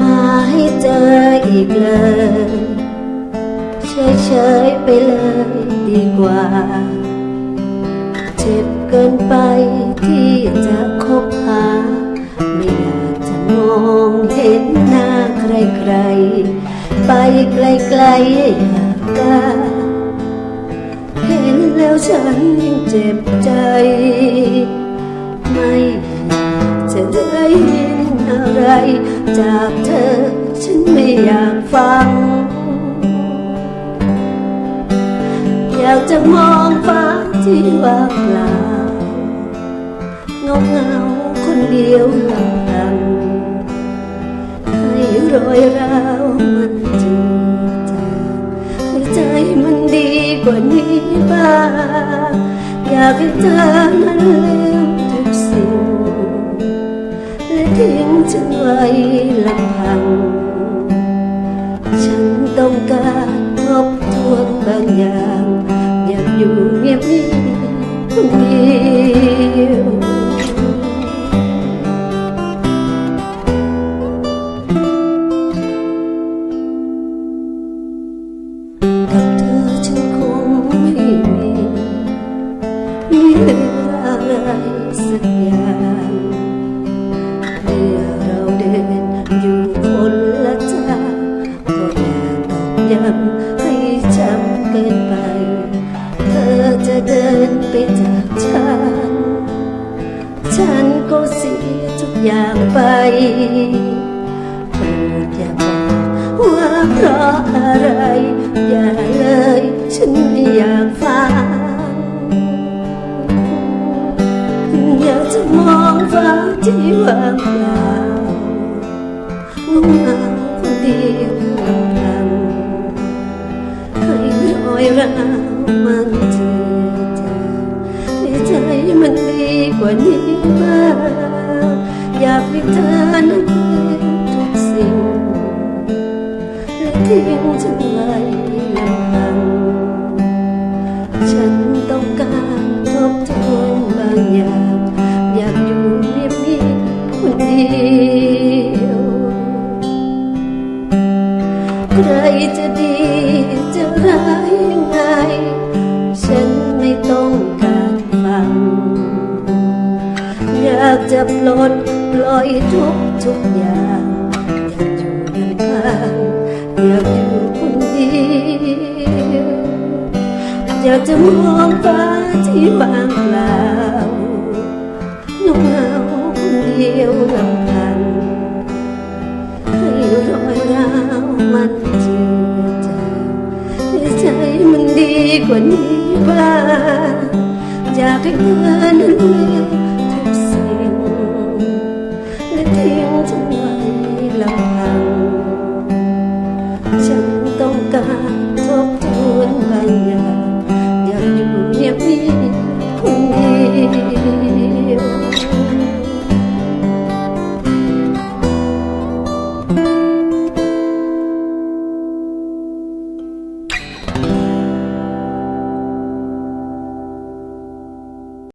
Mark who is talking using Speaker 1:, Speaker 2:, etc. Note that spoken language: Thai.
Speaker 1: มาให้เจออีกเลยเฉยเชยไปเลยดีกว่า เจ็บเกินไปที่จะคบหา ไม่อยากจะมองเห็นหน้าใครๆ ไปไกลๆอยากกล้าเห็นแล้วฉันยิ่งเจ็บใจ ไม่อยากจะได้ จากเธอฉันไม่อยากฟัง อยากจะมองฟ้าที่ว่างเปล่าเงาเงาคนเดียวลำพังให้รอยร้าวมันจืดจางให้ใจมันดีกว่านี้บ้างอยากให้เธอนั้นลืม และทิ้งฉันไว้ลำพังฉันต้อ เดินไปจากฉัน ฉันก็เสียทุกอย่างไปโปรดอย่าบอกว่าเพราะอะไร อย่าเลย ฉันไม่อยากฟังอยากจะมองฟ้าที่ว่างเปล่างงเหงาคนเดียวลำพังให้รอยร้าวมัน ว่านี้บ้างอยากให้เธอนั้นเป็นทุกสิ่งและทิ้งฉันไว้ลำพังฉันต้องการทบทวนบางอย่าง อยากอยู่เงียบๆคนเดียว ใครจะดี ปลดปล่อยทุกทุกอย่างอยากอยู่ลำพังอยากอยู่คนเดียวอยากจะมองฟ้าที่ว่างเปล่าเงาเงาคนเดียวลำพังให้รอยร้าวมันเจือจางให้ใจมันดีกว่านี้บ้างอยากให้เธอนั้นลื